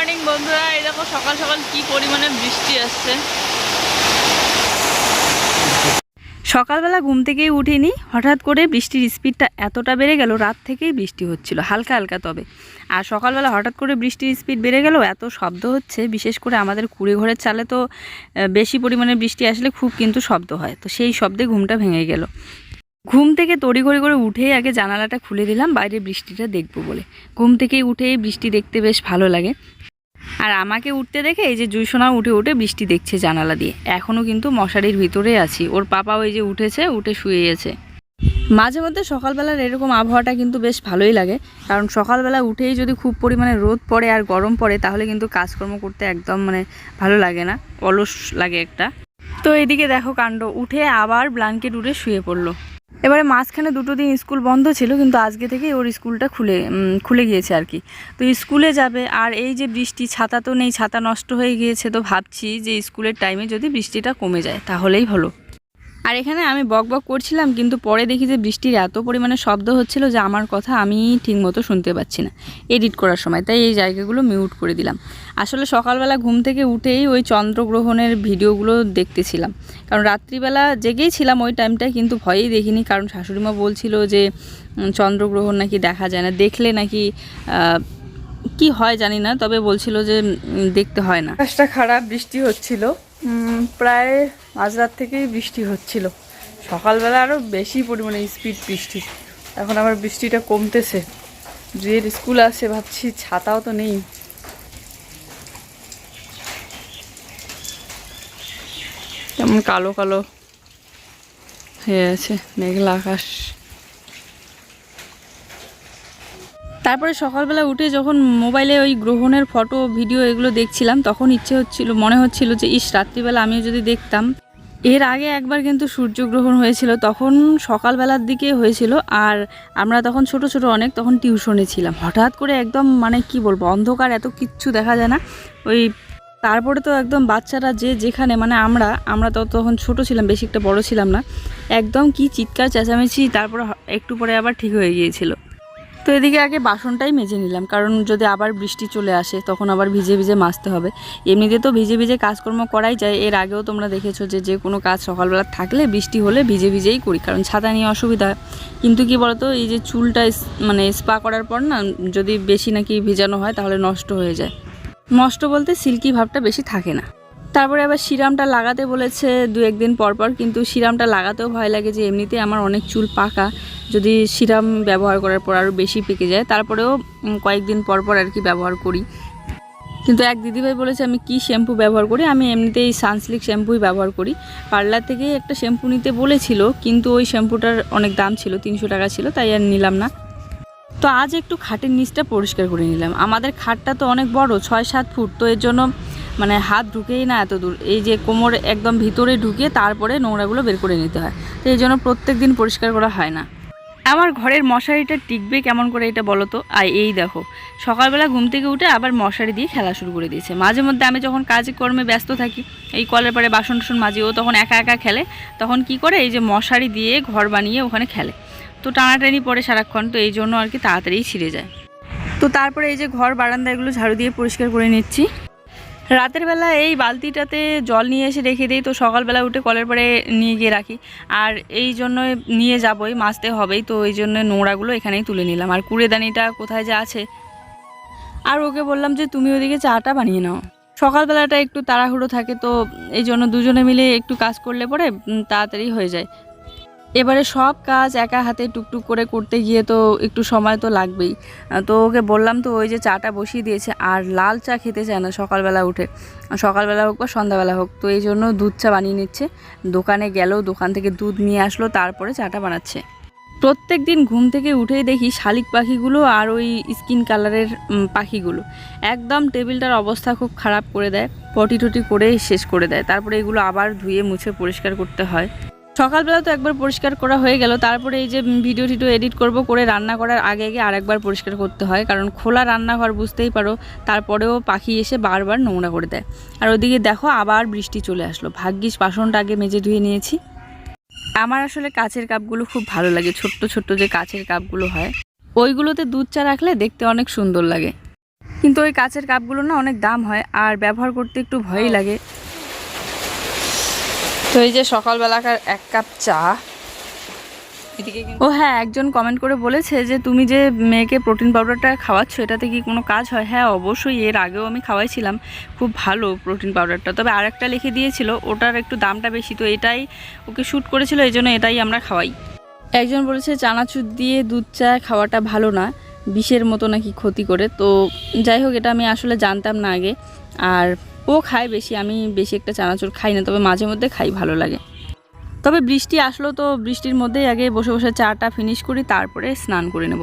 Morning বন্ধুরা। এই দেখো, সকাল সকাল কি পরিমাণে বৃষ্টি আসছে। সকালবেলা ঘুম থেকেই উঠিনি। হঠাৎ করে বৃষ্টির স্পিডটা এতটা বেড়ে গেল, রাত থেকেই বৃষ্টি হচ্ছিল, হালকা হালকা তবে। আর সকালবেলা হঠাৎ করে বৃষ্টির স্পিড বেড়ে গেল, এত শব্দ হচ্ছে, বিশেষ করে আমাদের কুড়ে ঘরের চালে তো বেশি পরিমাণে বৃষ্টি আসলে খুব কিন্তু শব্দ হয়। তো সেই শব্দে ঘুমটা ভেঙে গেল। ঘুম থেকে তড়িঘড়ি করে উঠেই আগে জানালাটা খুলে দিলাম, বাইরে বৃষ্টিটা দেখব বলে। ঘুম থেকেই উঠেই বৃষ্টি দেখতে বেশ ভালো লাগে। আর আমাকে উঠতে দেখে এই যে জুইসোনা উঠে উঠে বৃষ্টি দেখছে জানালা দিয়ে। এখনও কিন্তু মশারির ভিতরে আছি। ওর পাপা ওই যে উঠেছে, উঠে শুয়ে গেছে মাঝে মধ্যে সকালবেলার এরকম আবহাওয়াটা কিন্তু বেশ ভালোই লাগে। কারণ সকালবেলা উঠেই যদি খুব পরিমাণে রোদ পড়ে আর গরম পড়ে, তাহলে কিন্তু কাজকর্ম করতে একদম মানে ভালো লাগে না। অলস লাগে একটা। তো এদিকে দেখো কাণ্ড। উঠে আবার ব্ল্যাঙ্কেট উঠে শুয়ে পড়ল। এবারে মাঝখানে দুটো দিন স্কুল বন্ধ ছিল, কিন্তু আজকে থেকে ওর স্কুলটা খুলে খুলে গিয়েছে আর কি। তো স্কুলে যাবে, আর এই যে বৃষ্টি, ছাতা তো নেই, ছাতা নষ্ট হয়ে গিয়েছে, তো ভাবছি যে স্কুলের টাইমে যদি বৃষ্টিটা কমে যায়, তাহলেই হলো আর এখানে আমি বক বক করছিলাম, কিন্তু পরে দেখি যে বৃষ্টির এত পরিমাণে শব্দ হচ্ছিল যে আমার কথা আমি ঠিকমতো শুনতে পাচ্ছি না। এডিট করার সময়, তাই এই জায়গাগুলো মিউট করে দিলাম। আসলে সকালবেলা ঘুম থেকে উঠেই ওই চন্দ্রগ্রহণের ভিডিওগুলো দেখতেছিলাম। কারণ রাত্রিবেলা জেগেই ছিলাম ওই টাইমটায় কিন্তু ভয়েই দেখিনি। কারণ শাশুড়িমা বলছিল যে চন্দ্রগ্রহণ নাকি দেখা যায় না। দেখলে নাকি কি হয় জানি না, তবে বলছিল যে দেখতে হয় না। খারাপ, বৃষ্টি হচ্ছিল। প্রায় মাঝরাত থেকেই বৃষ্টি হচ্ছিল। সকালবেলা আরও বেশি পরিমাণে স্পিড বৃষ্টি। এখন আবার বৃষ্টিটা কমতেছে। যে স্কুল আসে ভাবছি ছাতাও তো নেই। কেমন কালো কালো হয়ে আছে, মেঘলা আকাশ। তারপরে সকালবেলা উঠে যখন মোবাইলে ওই গ্রহণের ফটো, ভিডিও এগুলো দেখছিলাম, তখন ইচ্ছে হচ্ছিল, মনে হচ্ছিল যে, ইস, রাত্রিবেলা আমিও যদি দেখতাম। এর আগে একবার কিন্তু সূর্যগ্রহণ হয়েছিল, তখন সকালবেলার দিকে হয়েছিল, আর আমরা তখন ছোট ছোট অনেক তখন টিউশনে ছিলাম। হঠাৎ করে একদম মানে কি বলব, অন্ধকার, এত কিচ্ছু দেখা যায় না। ওই তারপরে তো একদম বাচ্চারা যে যেখানে মানে আমরা আমরা তো তখন ছোট ছিলাম, বেশি একটা বড় ছিলাম না। একদম কি চিৎকার, চেঁচামেচি, তারপরে একটু পরে আবার ঠিক হয়ে গিয়েছিল। তো এদিকে আগে বাসনটাই মেজে নিলাম, কারণ যদি আবার বৃষ্টি চলে আসে, তখন আবার ভিজে ভিজে মাজতে হবে। এমনিতে তো ভিজে ভিজে কাজকর্ম করাই যায়, এর আগেও তোমরা দেখেছ যে যে কোনো কাজ সকালবেলা থাকলে বৃষ্টি হলে ভিজে ভিজেই করি, কারণ ছাতা নিয়ে অসুবিধা। কিন্তু কি বলতো, এই যে চুলটা মানে স্পা করার পর না, যদি বেশি নাকি ভিজানো হয়, তাহলে নষ্ট হয়ে যায়। নষ্ট বলতে সিল্কি ভাবটা বেশি থাকে না। তারপরে আবার সিরামটা লাগাতে বলেছে দু একদিন পর পর, কিন্তু সিরামটা লাগাতেও ভয় লাগে যে এমনিতে আমার অনেক চুল পাকা। যদি সিরাম ব্যবহার করার পর আরও বেশি পেকে যায়, তারপরেও কয়েকদিন পর পর আর কি ব্যবহার করি। কিন্তু এক দিদিভাই বলেছে, আমি কি শ্যাম্পু ব্যবহার করি? আমি এমনিতেই সানসিল্ক শ্যাম্পুই ব্যবহার করি। পার্লার থেকে একটা শ্যাম্পু নিতে বলেছিল, কিন্তু ওই শ্যাম্পুটার অনেক দাম ছিল, তিনশো টাকা ছিল, তাই আর নিলাম না। তো আজ একটু খাটের নিচটা পরিষ্কার করে নিলাম। আমাদের খাটটা তো অনেক বড়, ছয় সাত ফুট, তো এর জন্য মানে হাত ঢুকেই না এত দূর। এই যে কোমর একদম ভিতরে ঢুকে তারপরে নোংরাগুলো বের করে নিতে হয়। তো এই জন্য প্রত্যেক দিন পরিষ্কার করা হয় না। আমার ঘরের মশারিটা টিকবে কেমন করে এটা বলো তো? আর এই দেখো, সকালবেলা ঘুম থেকে উঠে আবার মশারি দিয়ে খেলা শুরু করে দিয়েছে। মাঝে মধ্যে আমি যখন কাজে কর্মে ব্যস্ত থাকি, এই কলের পরে বাসন টাসন মাজি, ও তখন একা একা খেলে, তখন কি করে এই যে মশারি দিয়ে ঘর বানিয়ে ওখানে খেলে। তো টানাটানি পরে সারাক্ষণ, তো এই জন্য আর কি তাড়াতাড়ি ছিঁড়ে যায়। তো তারপরে এই যে ঘর বারান্দা এগুলো ঝাড়ু দিয়ে পরিষ্কার করে নিচ্ছি। রাতের বেলা এই বালতিটাতে জল নিয়ে এসে রেখে দিই, তো সকালবেলা উঠে কলের পরে নিয়ে গিয়ে রাখি। আর এই জন্য নিয়ে যাবই, মাজতে হবেই, তো এই জন্য নোংরাগুলো এখানেই তুলে নিলাম। আর কুড়েদানিটা কোথায় যে আছে? আর ওকে বললাম যে, তুমি ওদিকে চাটা বানিয়ে নাও। সকালবেলাটা একটু তাড়াহুড়ো থাকে, তো এই জন্য দুজনে মিলে একটু কাজ করলে পরে তাড়াতাড়ি হয়ে যায়। এবারে সব কাজ একা হাতে টুকটুক করে করতে গিয়ে তো একটু সময় তো লাগবেই। তো ওকে বললাম তো ওই যে চাটা বসিয়ে দিয়েছে, আর লাল চা খেতে চায় না সকালবেলা উঠে। সকালবেলা হোক বা সন্ধ্যাবেলা হোক, তো এই জন্য দুধ চা বানিয়ে নিচ্ছে। দোকানে গেল, দোকান থেকে দুধ নিয়ে আসলো, তারপরে চাটা বানাচ্ছে। প্রত্যেক দিন ঘুম থেকে উঠেই দেখি শালিক পাখিগুলো আর ওই স্কিন কালারের পাখিগুলো। একদম টেবিলটার অবস্থা খুব খারাপ করে দেয়, পটি টটি করে শেষ করে দেয়। তারপরে এগুলো আবার ধুয়ে মুছে পরিষ্কার করতে হয়। সকালবেলা তো একবার পরিষ্কার করা হয়ে গেল। তারপরে এই যে ভিডিও টিডিও এডিট করব করে রান্না করার আগে আগে আরেকবার পরিষ্কার করতে হয়। কারণ খোলা রান্নাঘর বুঝতেই পারো, তারপরেও পাখি এসে বারবার নোংরা করে দেয়। আর ওদিকে দেখো আবার বৃষ্টি চলে আসলো। ভাগ্যিস বাসনটা আগে মেজে ধুয়ে নিয়েছি। আমার আসলে কাচের কাপগুলো খুব ভালো লাগে, ছোট্ট ছোট্ট যে কাচের কাপগুলো হয়। ওইগুলোতে দুধ চা রাখলে দেখতে অনেক সুন্দর লাগে। কিন্তু ওই কাচের কাপগুলো না অনেক দাম হয়, আর ব্যবহার করতে একটু ভয়ই লাগে। তো এই যে সকালবেলাকার এক কাপ চা। ও হ্যাঁ একজন কমেন্ট করে বলেছে যে, তুমি যে মেয়েকে প্রোটিন পাউডারটা খাওয়াচ্ছ, এটাতে কি কোনো কাজ হয়? হ্যাঁ অবশ্যই, এর আগেও আমি খাওয়াইছিলাম। খুব ভালো প্রোটিন পাউডারটা তবে আরেকটা লিখে দিয়েছিল, ওটার একটু দামটা বেশি। তো এটাই ওকে শ্যুট করেছিল, এই জন্য এটাই আমরা খাওয়াই। একজন বলেছে, চানাচুর দিয়ে দুধ চা খাওয়াটা ভালো না, বিষের মতো নাকি ক্ষতি করে। তো যাই হোক, এটা আমি আসলে জানতাম না আগে। আর ও খায় বেশি, আমি বেশি একটা চানাচুর খাই না, তবে মাঝে মধ্যে খাই, ভালো লাগে। তবে বৃষ্টি আসলো তো, বৃষ্টির মধ্যেই আগে বসে বসে চাটা ফিনিশ করি, তারপরে স্নান করে নেব।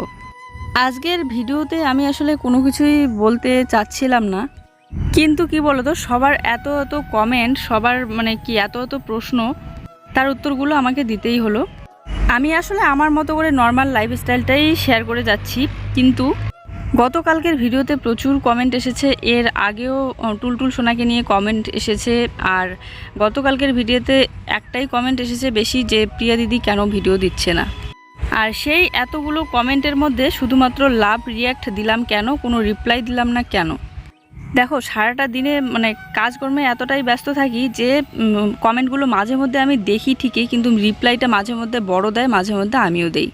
আজকের ভিডিওতে আমি আসলে কোনো কিছুই বলতে চাচ্ছিলাম না, কিন্তু কি বলতো, সবার এত এত কমেন্ট সবার মানে কি এত এত প্রশ্ন, তার উত্তরগুলো আমাকে দিতেই হলো। আমি আসলে আমার মতো করে নর্মাল লাইফস্টাইলটাই শেয়ার করে যাচ্ছি, কিন্তু গতকালকের ভিডিওতে প্রচুর কমেন্ট এসেছে। এর আগেও টুলটুল সোনাকে নিয়ে কমেন্ট এসেছে। আর গতকালকের ভিডিওতে একটাই কমেন্ট এসেছে বেশি যে, প্রিয়া দিদি কেন ভিডিও দিচ্ছে না? আর সেই এতগুলো কমেন্টের মধ্যে শুধুমাত্র লাভ রিয়াক্ট দিলাম কেন? কোনো রিপ্লাই দিলাম না কেন? দেখো, সারাটা দিনে মানে কাজকর্মে এতটাই ব্যস্ত থাকি যে কমেন্টগুলো মাঝে মধ্যে আমি দেখি ঠিকই, কিন্তু রিপ্লাইটা মাঝে মধ্যে বড় দেয়, মাঝে মধ্যে আমিও দেই।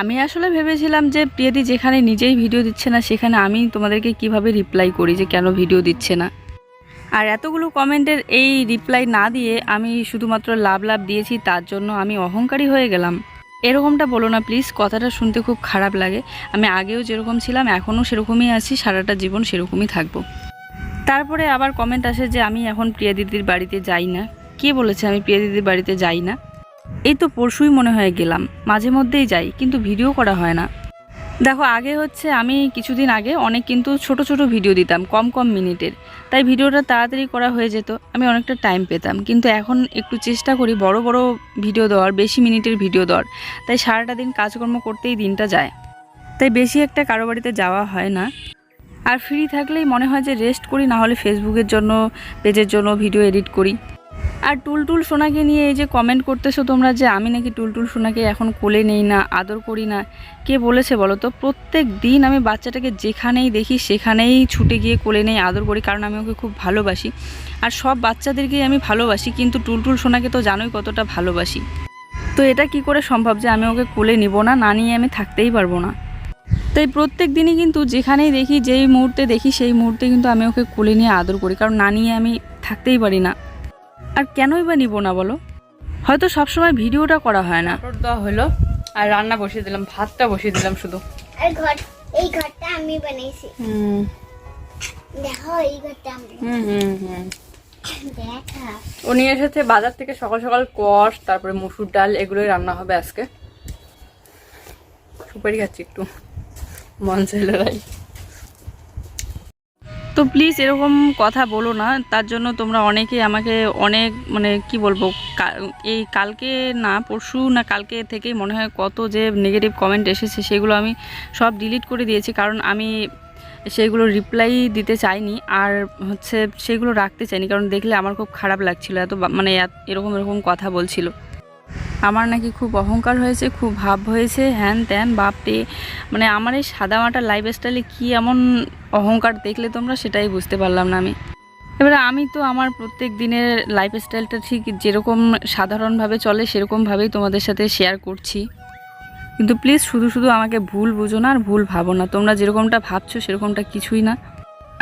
আমি আসলে ভেবেছিলাম যে প্রিয়াদি যেখানে নিজেই ভিডিও দিচ্ছে না, সেখানে আমি তোমাদেরকে কীভাবে রিপ্লাই করি যে কেন ভিডিও দিচ্ছে না। আর এতগুলো কমেন্টের এই রিপ্লাই না দিয়ে আমি শুধুমাত্র লাভ লাভ দিয়েছি, তার জন্য আমি অহংকারী হয়ে গেলাম। এরকমটা বলো না প্লিজ কথাটা শুনতে খুব খারাপ লাগে। আমি আগেও যেরকম ছিলাম, এখনও সেরকমই আছি, সারাটা জীবন সেরকমই থাকব। তারপরে আবার কমেন্ট আসে যে আমি এখন প্রিয়া দিদির বাড়িতে যাই না। কে বলেছে আমি প্রিয়া দিদির বাড়িতে যাই না? এই তো পরশুই মনে হয় গেলাম। মাঝে মধ্যেই যাই, কিন্তু ভিডিও করা হয় না। দেখো, আগে হচ্ছে আমি কিছুদিন আগে অনেক কিন্তু ছোট ছোট ভিডিও দিতাম, কম কম মিনিটের। তাই ভিডিওটা তাড়াতাড়ি করা হয়ে যেত, আমি অনেকটা টাইম পেতাম। কিন্তু এখন একটু চেষ্টা করি বড় বড় ভিডিও দেওয়ার, বেশি মিনিটের ভিডিও দেওয়ার। তাই সারাটা দিন কাজকর্ম করতেই দিনটা যায়। তাই বেশি একটা কারও বাড়িতে যাওয়া হয় না। আর ফ্রি থাকলেই মনে হয় যে রেস্ট করি, না হলে ফেসবুকের জন্য পেজের জন্য ভিডিও এডিট করি। আর টুলটুল সোনাকে নিয়ে এই যে কমেন্ট করতেছো তোমরা যে আমি নাকি টুলটুল সোনাকে এখন কোলে নেই না, আদর করি না, কে বলেছে বলো তো? প্রত্যেক দিন আমি বাচ্চাটাকে যেখানেই দেখি সেখানেই ছুটে গিয়ে কোলে নেই, আদর করি কারণ আমি ওকে খুব ভালোবাসি। আর সব বাচ্চাদেরকেই আমি ভালোবাসি, কিন্তু টুলটুল সোনাকে তো জানোই কতটা ভালোবাসি। তো এটা কি করে সম্ভব যে আমি ওকে কোলে নিব না না নিয়ে আমি থাকতেই পারব না? তাই প্রত্যেক দিনই কিন্তু যেখানেই দেখি, যেই মুহূর্তে দেখি, সেই মুহূর্তে কিন্তু আমি ওকে কোলে নিয়ে আদর করি, কারণ না নিয়ে আমি থাকতেই পারি না। আর কেনই বা নিব না বলো? হয়তো সবসময় ভিডিওটা করা হয় না। দেওয়া হলো আর রান্না বসিয়ে দিলাম ভাতটা বসিয়ে দিলাম শুধু। আর ঘর এই ঘরটা আমি বানাইছি। হুম। দেখো এই ঘরটা আমি হুম হুম হুম। দেখা। এসেছে বাজার থেকে সকাল সকাল কষ তারপরে মসুর ডাল এগুলোই রান্না হবে আজকে। সুপারি খাচ্ছি একটু। মন ছেলেরাই তো প্লিজ এরকম কথা বলো না। তার জন্য তোমরা অনেকেই আমাকে অনেক মানে কি বলব এই কালকে না, পরশু না কালকে থেকেই মনে হয় কত যে নেগেটিভ কমেন্ট এসেছে, সেগুলো আমি সব ডিলিট করে দিয়েছি। কারণ আমি সেগুলো রিপ্লাই দিতে চাইনি আর হচ্ছে সেগুলো রাখতে চাইনি। কারণ দেখলে আমার খুব খারাপ লাগছিল। এত মানে এরকম এরকম কথা বলছিল। আমার নাকি খুব অহংকার হয়েছে, খুব ভাব হয়েছে, হ্যান ত্যান, বাপরে। মানে আমার এই সাদামাটা লাইফ স্টাইলে কী এমন অহংকার দেখলে তোমরা সেটাই বুঝতে পারলাম না আমি। এবারে আমি তো আমার প্রত্যেক দিনের লাইফ স্টাইলটা ঠিক যেরকম সাধারণভাবে চলে, সেরকমভাবেই তোমাদের সাথে শেয়ার করছি। কিন্তু প্লিজ শুধু শুধু আমাকে ভুল বুঝো না আর ভুল ভাবো না। তোমরা যেরকমটা ভাবছ, সেরকমটা কিছুই না।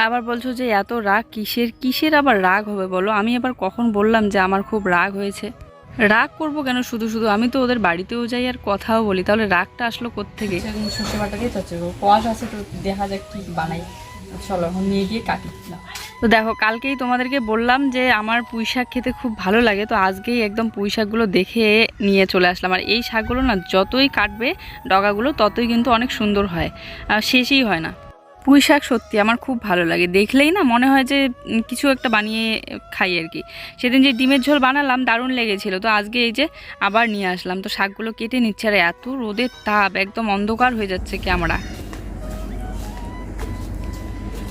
আবার বলছো যে এত রাগ কিসের কিসের আবার রাগ হবে বলো? আমি আবার কখন বললাম যে আমার খুব রাগ হয়েছে? রাগ করব কেন? শুধু শুধু আমি তো ওদের বাড়িতেও যাই আর কথাও বলি। তাহলে রাগটা আসলো কোত্থেকে? সর্ষে বাটা দিয়ে চাচ্ছে কোয়াশ আছে তো দেখা যাক কি বানাই। চলো নিয়ে গিয়ে কাটি। তো দেখো কালকেই তোমাদেরকে বললাম যে আমার পুঁই শাক খেতে খুব ভালো লাগে তো আজকেই একদম পুঁই শাকগুলো দেখে নিয়ে চলে আসলাম। আর এই শাকগুলো না যতই কাটবে ডগাগুলো ততই কিন্তু অনেক সুন্দর হয়। আর শেষই হয় না। পুঁই শাক সত্যি আমার খুব ভালো লাগে। দেখলেই না মনে হয় যে কিছু একটা বানিয়ে খাই আর কি। সেদিন যে ডিমের ঝোল বানালাম দারুণ লেগেছিল। তো আজকে এই যে আবার নিয়ে আসলাম। তো শাকগুলো কেটে নিচ্ছে আর এত রোদের তাপ, একদম অন্ধকার হয়ে যাচ্ছে ক্যামেরা।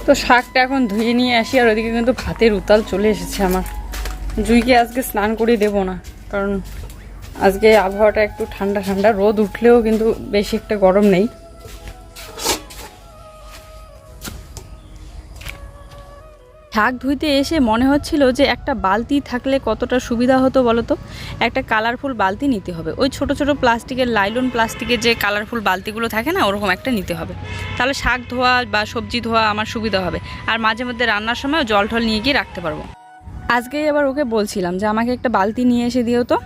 তো শাকটা এখন ধুয়ে নিয়ে আসি আর ওদিকে কিন্তু ভাতের উতাল চলে এসেছে আমার। জুইকে আজকে স্নান করিয়ে দেবো না, কারণ আজকে আবহাওয়াটা একটু ঠান্ডা ঠান্ডা। রোদ উঠলেও কিন্তু বেশি একটা গরম নেই। শাক ধুইতে এসে মনে হচ্ছিল যে একটা বালতি থাকলে কতটা সুবিধা হতো বলো তো একটা কালারফুল বালতি নিতে হবে। ওই ছোট ছোট প্লাস্টিকের লাইলন প্লাস্টিকের যে কালারফুল বালতিগুলো থাকে না, ওরকম একটা নিতে হবে। তাহলে শাক ধোয়া বা সবজি ধোয়া আমার সুবিধা হবে। আর মাঝে মধ্যে রান্নার সময় জল টল নিয়ে গিয়ে রাখতে পারব। আজকেই আবার ওকে বলছিলাম যে, আমাকে একটা বালতি নিয়ে এসে দিও তো।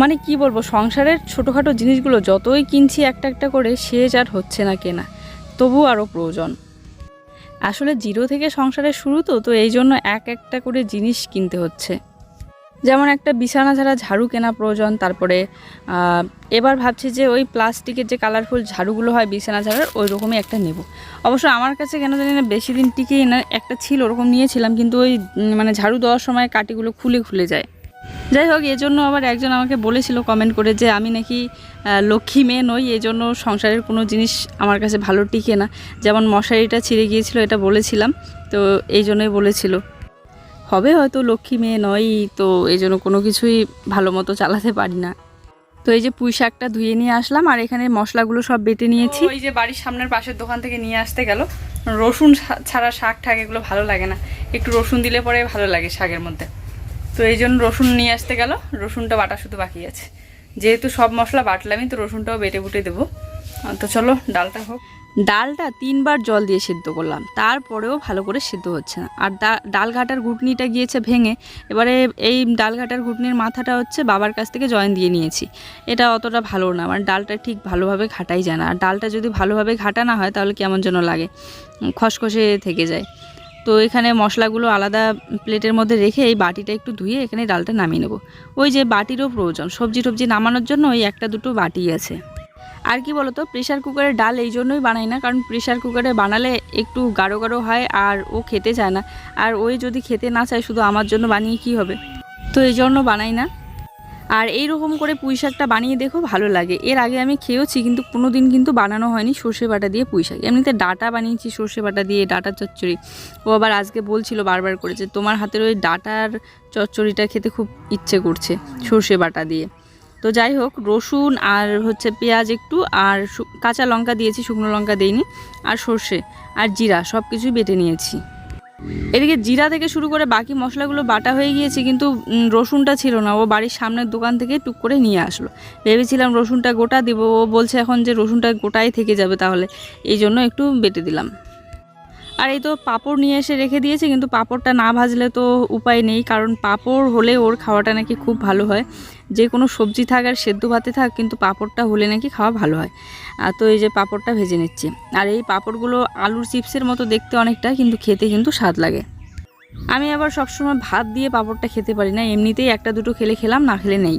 মানে কি বলব, সংসারের ছোটোখাটো জিনিসগুলো যতই কিনছি একটা একটা করে, শেষ আর হচ্ছে না কেনা। তবু আরও প্রয়োজন। আসলে জিরো থেকে সংসারের শুরু তো তো এই জন্য এক একটা করে জিনিস কিনতে হচ্ছে। যেমন একটা বিছানা ছাড়া ঝাড়ু কেনা প্রয়োজন, তারপরে এবার ভাবছি যে ওই প্লাস্টিকের যে কালারফুল ঝাড়ুগুলো হয় বিছানা ঝাড়ার, ওই রকমই একটা নেব। অবশ্য আমার কাছে কেন জানি না বেশি দিন টিকেই না, একটা ছিল ওরকম নিয়েছিলাম, কিন্তু ওই মানে ঝাড়ু দেওয়ার সময় কাটিগুলো খুলে খুলে যায়। যাই হোক, এজন্য আবার একজন আমাকে বলেছিল কমেন্ট করে যে, আমি নাকি লক্ষ্মী মেয়ে নই এই জন্য সংসারের কোনো জিনিস আমার কাছে ভালো টিকে না। যেমন মশারিটা ছিঁড়ে গিয়েছিল, এটা বলেছিলাম, তো এই জন্যই বলেছিল। হবে হয়তো লক্ষ্মী মেয়ে নয় তো এই জন্য কোনো কিছুই ভালো মতো চালাতে পারি না। তো এই যে পুঁই শাকটা ধুয়ে নিয়ে আসলাম, আর এখানে মশলাগুলো সব বেটে নিয়েছি। ওই যে বাড়ির সামনের পাশের দোকান থেকে নিয়ে আসতে গেল। রসুন ছাড়া শাক ঠাক এগুলো ভালো লাগে না। একটু রসুন দিলে পরে ভালো লাগে শাকের মধ্যে। তো এই জন্য রসুন নিয়ে আসতে গেল। রসুনটা বাটা শুধু বাকি আছে। যেহেতু সব মশলা বাটলামই তো রসুনটাও বেটে বুটে দেবো। তো চলো, ডালটা হোক। ডালটা তিনবার জল দিয়ে সিদ্ধ করলাম। তারপরেও ভালো করে সিদ্ধ হচ্ছে না। আর ডাল ঘাটার ঘুটনিটা গিয়েছে ভেঙে। এবারে এই ডাল ঘাটার ঘুটনির মাথাটা হচ্ছে বাবার কাছ থেকে জয়েন দিয়ে নিয়েছি। এটা অতটা ভালো না। মানে ডালটা ঠিক ভালোভাবে ঘাটাই যায় না। আর ডালটা যদি ভালোভাবে ঘাটা না হয়, তাহলে কেমন যেন লাগে। খসখসে থেকে যায়। তো এখানে মশলাগুলো আলাদা প্লেটের মধ্যে রেখে এই বাটিটা একটু ধুয়ে এখানে ডালটা নামিয়ে নেব। ওই যে বাটিরও প্রয়োজন, সবজি টবজি নামানোর জন্য ওই একটা দুটো বাটি আছে। আর কি বলতো প্রেশার কুকারে ডাল এই জন্যই বানাই না, কারণ প্রেশার কুকারে বানালে একটু গাঢ় গাঢ় হয় আর ও খেতে চায় না। আর ওই যদি খেতে না চায় শুধু আমার জন্য বানিয়ে কি হবে? তো এই জন্য বানাই না। আর এই রকম করে পুঁই শাকটা বানিয়ে দেখো ভালো লাগে। এর আগে আমি খেয়েওছি কিন্তু কোনো দিন কিন্তু বানানো হয়নি সর্ষে বাটা দিয়ে পুঁই শাক। এমনিতে ডাটা বানিয়েছি সর্ষে বাটা দিয়ে ডাটা চচ্চড়ি। ও আবার আজকে বলছিল বারবার করে যে তোমার হাতের ওই ডাটার চচ্চড়িটা খেতে খুব ইচ্ছে করছে সর্ষে বাটা দিয়ে। তো যাই হোক, রসুন আর হচ্ছে পেঁয়াজ একটু আর কাঁচা লঙ্কা দিয়েছি, শুকনো লঙ্কা দেইনি, আর সর্ষে, আর জিরা সব কিছুই বেটে নিয়েছি। এদিকে জিরা থেকে শুরু করে বাকি মশলাগুলো বাটা হয়ে গিয়েছে, কিন্তু রসুনটা ছিল না। ও বাড়ির সামনের দোকান থেকে টুক করে নিয়ে আসলো। ভেবেছিলাম রসুনটা গোটা দিব। ও বলছে এখন যে রসুনটা গোটাই থেকে যাবে তাহলে। এই জন্য একটু বেটে দিলাম। আর এই তো পাঁপড় নিয়ে এসে রেখে দিয়েছে, কিন্তু পাঁপড়টা না ভাজলে তো উপায় নেই, কারণ পাঁপড় হলে ওর খাওয়াটা নাকি খুব ভালো হয়। যে কোনো সবজি থাক আর সেদ্ধ ভাতে থাক, কিন্তু পাঁপড়টা হলে নাকি খাওয়া ভালো হয়। আর তো এই যে পাঁপড়টা ভেজে নিচ্ছি। আর এই পাঁপড়গুলো আলুর চিপসের মতো দেখতে অনেকটা, কিন্তু খেতে কিন্তু স্বাদ লাগে। আমি আবার সবসময় ভাত দিয়ে পাঁপড়টা খেতে পারি না, এমনিতেই একটা দুটো খেলে খেলাম, না খেলে নেই।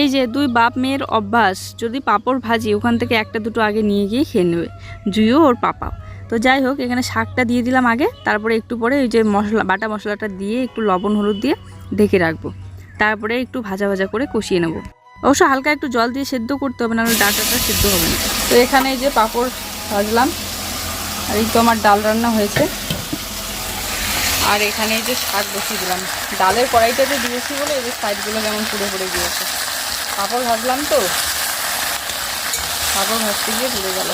এই যে দুই বাপ মেয়ের অভ্যাস, যদি পাঁপড় ভাজি, ওখান থেকে একটা দুটো আগে নিয়ে গিয়ে খেয়ে নেবে, জুইও ওর পাপাও তো যাই হোক, এখানে শাকটা দিয়ে দিলাম আগে। তারপরে একটু পরে ওই যে মশলা, বাটা মশলাটা দিয়ে একটু লবণ, হলুদ দিয়ে ঢেকে রাখব। তারপরে একটু ভাজা ভাজা করে কষিয়ে নেব। অবশ্য হালকা একটু জল দিয়ে সেদ্ধ করতে হবে, নাহলে ডাটাটা সেদ্ধ হবে না। তো এখানে এই যে পাঁপড় ভাজলাম, আর এই তো আমার ডাল রান্না হয়েছে। আর এখানে এই যে শাক বসিয়ে দিলাম। ডালের কড়াইটাতে দিয়েছি বলে, এই যে সাইডগুলো যেমন পুড়ে পুড়ে গিয়েছে। পাঁপড় ভাজলাম তো, পাঁপড় ভাজতে গিয়ে পুড়ে গেল।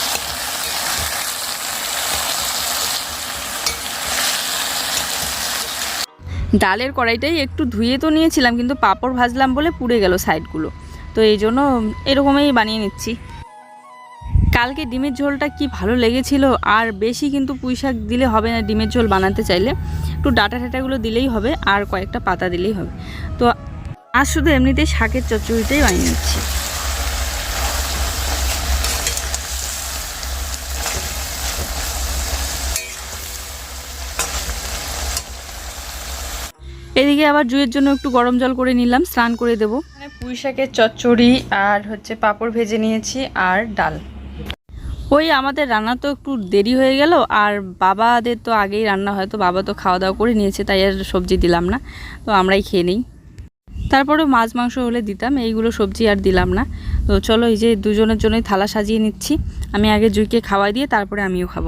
ডালের কড়াইটাই একটু ধুয়ে তো নিয়েছিলাম, কিন্তু পাঁপড় ভাজলাম বলে পুড়ে গেল সাইডগুলো। তো এই জন্য এরকমই বানিয়ে নিচ্ছি। কালকে ডিমের ঝোলটা কি ভালো লেগেছিল, আর বেশি কিন্তু পুঁই শাক দিলে হবে না ডিমের ঝোল বানাতে চাইলে। একটু ডাটা ঠাটাগুলো দিলেই হবে, আর কয়েকটা পাতা দিলেই হবে। তো আজ শুধু এমনিতেই শাকের চচ্চড়িটাই বানিয়ে নিচ্ছি। এদিকে আবার জুয়ের জন্য একটু গরম জল করে নিলাম স্নান করে দেবো। মানে পুঁই শাকের চচ্চড়ি আর হচ্ছে পাঁপড় ভেজে নিয়েছি আর ডাল। ওই আমাদের রান্না তো একটু দেরি হয়ে গেল আর বাবাদের তো আগেই রান্না হয় তো বাবা তো খাওয়া দাওয়া করে নিয়েছে তাই আর সবজি দিলাম না তো আমরাই খেয়ে নিই। তারপরে মাছ মাংস হলে দিতাম এইগুলো সবজি আর দিলাম না। তো চলো এই যে দুজনের জন্যই থালা সাজিয়ে নিচ্ছি আমি আগে জুইকে খাওয়াই দিয়ে তারপরে আমিও খাব।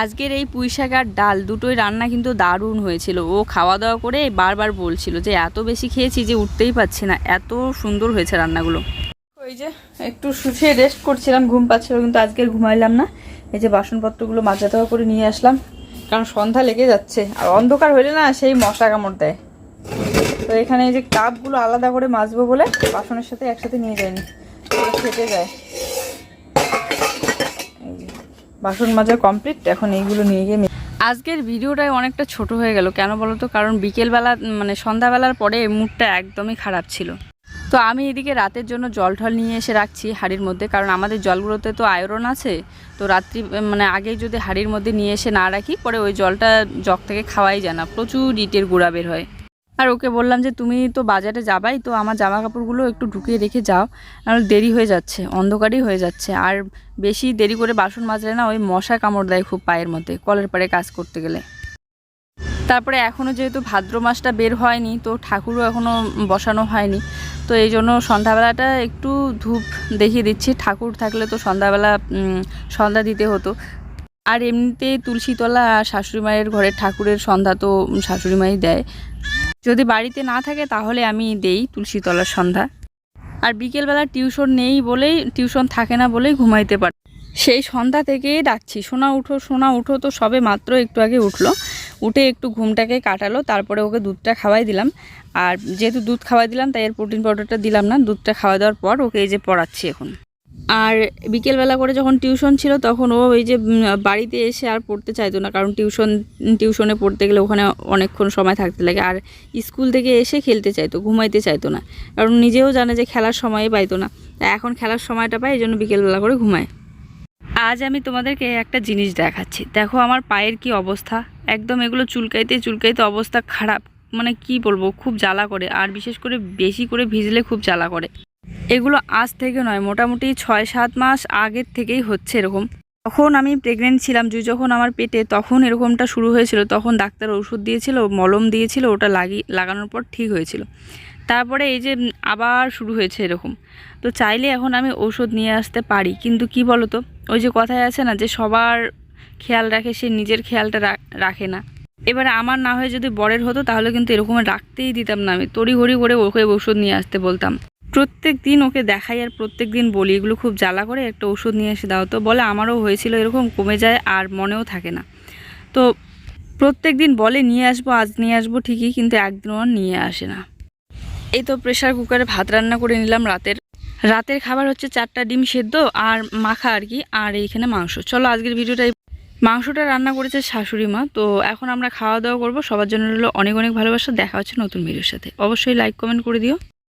আজকের এই পুঁই শাক আর ডাল দুটোই রান্না কিন্তু দারুণ হয়েছিল। ও খাওয়া দাওয়া করে বারবার বলছিল যে, এত বেশি খেয়েছি যে উঠতেই পারছি না। এত সুন্দর হয়েছে রান্নাগুলো। ওই যে একটু শুষিয়ে রেস্ট করছিলাম, ঘুম পাচ্ছিল কিন্তু আজকে ঘুমাইলাম না। এই যে বাসনপত্রগুলো মাজা দেওয়া করে নিয়ে আসলাম, কারণ সন্ধ্যা লেগে যাচ্ছে। আর অন্ধকার হলে না সেই মশা কামড় দেয়। তো এখানে এই যে কাপগুলো আলাদা করে মাজবো বলে বাসনের সাথে একসাথে নিয়ে যায়নি ফেটে যায় এই যে, বাসন মাজা কমপ্লিট এখন এইগুলো নিয়ে গিয়ে আজকের ভিডিওটাই অনেকটা ছোট হয়ে গেল, কেন বলো তো কারণ বিকেলবেলা মানে সন্ধ্যাবেলার পরে মুডটা একদমই খারাপ ছিল। তো আমি এদিকে রাতের জন্য জল ঠল নিয়ে এসে রাখছি হাড়ির মধ্যে, কারণ আমাদের জলগুলোতে তো আয়রন আছে। তো রাত্রি মানে আগে যদি হাড়ির মধ্যে নিয়ে এসে না রাখি, পরে ওই জলটা জগ থেকে খাওয়াই যায় না, প্রচুর ইটের গুঁড়া বের হয়। আর ওকে বললাম যে, তুমি তো বাজারে যাবাই, তো আমার জামা কাপড়গুলো একটু ঢুকিয়ে রেখে যাও, নাহলে দেরি হয়ে যাচ্ছে, অন্ধকারই হয়ে যাচ্ছে। আর বেশি দেরি করে বাসন মাজলে না, ওই মশা কামড় দেয় খুব পায়ের মধ্যে, কলের পাড়ে কাজ করতে গেলে। তারপরে এখনও যেহেতু ভাদ্র মাসটা বের হয়নি, তো ঠাকুরও এখনও বসানো হয়নি, তো এই জন্য সন্ধ্যাবেলাটা একটু ধূপ দেখিয়ে দিচ্ছি। ঠাকুর থাকলে তো সন্ধ্যাবেলা সন্ধ্যা দিতে হতো। আর এমনিতে তুলসীতলা আর শাশুড়ি মায়ের ঘরের ঠাকুরের সন্ধ্যা তো শাশুড়ি মাই দেয়। যদি বাড়িতে না থাকে তাহলে আমি দেই তুলসীতলার সন্ধ্যা। আর বিকেলবেলা টিউশন নেই বলেই, টিউশন থাকে না বলেই ঘুমাইতে পারে সেই সন্ধ্যা থেকেই ডাকছি, সোনা উঠো সোনা উঠো, তো সবে মাত্র একটু আগে উঠল। উঠে একটু ঘুমটাকে কাটালো, তারপরে ওকে দুধটা খাওয়াই দিলাম। আর যেহেতু দুধ খাওয়াই দিলাম, তাই এর প্রোটিন পাউডারটা দিলাম না, দুধটা খাওয়া দেওয়ার পর ওকে এই যে পড়াচ্ছি এখন। আর বিকেলবেলা করে যখন টিউশন ছিল তখন ও ওই যে বাড়িতে এসে আর পড়তে চাইতো না, কারণ টিউশন, টিউশনে পড়তে গেলে ওখানে অনেকক্ষণ সময় থাকতে লাগে। আর স্কুল থেকে এসে খেলতে চাইতো, ঘুমাইতে চাইতো না, কারণ নিজেও জানে যে খেলার সময় পাইতো না। তাই এখন খেলার সময়টা পায় এই জন্য বিকেলবেলা করে ঘুমায়। আজ আমি তোমাদেরকে একটা জিনিস দেখাচ্ছি। দেখো আমার পায়ের কি অবস্থা। একদম এগুলো চুলকাইতে চুলকাইতে অবস্থা খারাপ। মানে কি বলব, খুব জ্বালা করে, আর বিশেষ করে বেশি করে ভিজলে খুব জ্বালা করে। এগুলো আজ থেকে নয়, মোটামুটি ছয়, সাত মাস আগের থেকেই হচ্ছে এরকম। তখন আমি প্রেগনেন্ট ছিলাম জুই যখন আমার পেটে তখন এরকমটা শুরু হয়েছিল। তখন ডাক্তার ওষুধ দিয়েছিল, মলম দিয়েছিল, ওটা লাগি, লাগানোর পর ঠিক হয়েছিল। তারপরে এই যে আবার শুরু হয়েছে এরকম। তো চাইলে এখন আমি ওষুধ নিয়ে আসতে পারি, কিন্তু কি বলো তো ওই যে কথায় আছে না, যে সবার খেয়াল রাখে, সে নিজের খেয়ালটা রাখে না। এবারে আমার না হয়ে যদি বরের হতো, তাহলে কিন্তু এরকম রাখতেই দিতাম না আমি। তড়িঘড়ি করে ওকে ওষুধ নিয়ে আসতে বলতাম। প্রত্যেক দিন ওকে দেখাই আর প্রত্যেক দিন বলি, এগুলো খুব জ্বালা করে, একটা ওষুধ নিয়ে এসে দাও তো। বলে, আমারও হয়েছিল এরকম, কমে যায় আর মনেও থাকে না। তো প্রত্যেক দিন বলে, নিয়ে আসব, আজ নিয়ে আসব ঠিকই, কিন্তু একদিনও নিয়ে আসে না। এই তো প্রেশার কুকারে ভাত রান্না করে নিলাম রাতের। রাতের খাবার হচ্ছে চারটা ডিম সেদ্ধ আর মাখা আর কি, আর এইখানে মাংস। চলো আজকের ভিডিওটা এই- মাংসটা রান্না করেছে শাশুড়ি মা, তো এখন আমরা খাওয়া দাওয়া করব। সবার জন্য রইল অনেক অনেক ভালোবাসা। দেখা হচ্ছে নতুন ভিডিওর সাথে। অবশ্যই লাইক কমেন্ট করে দিও।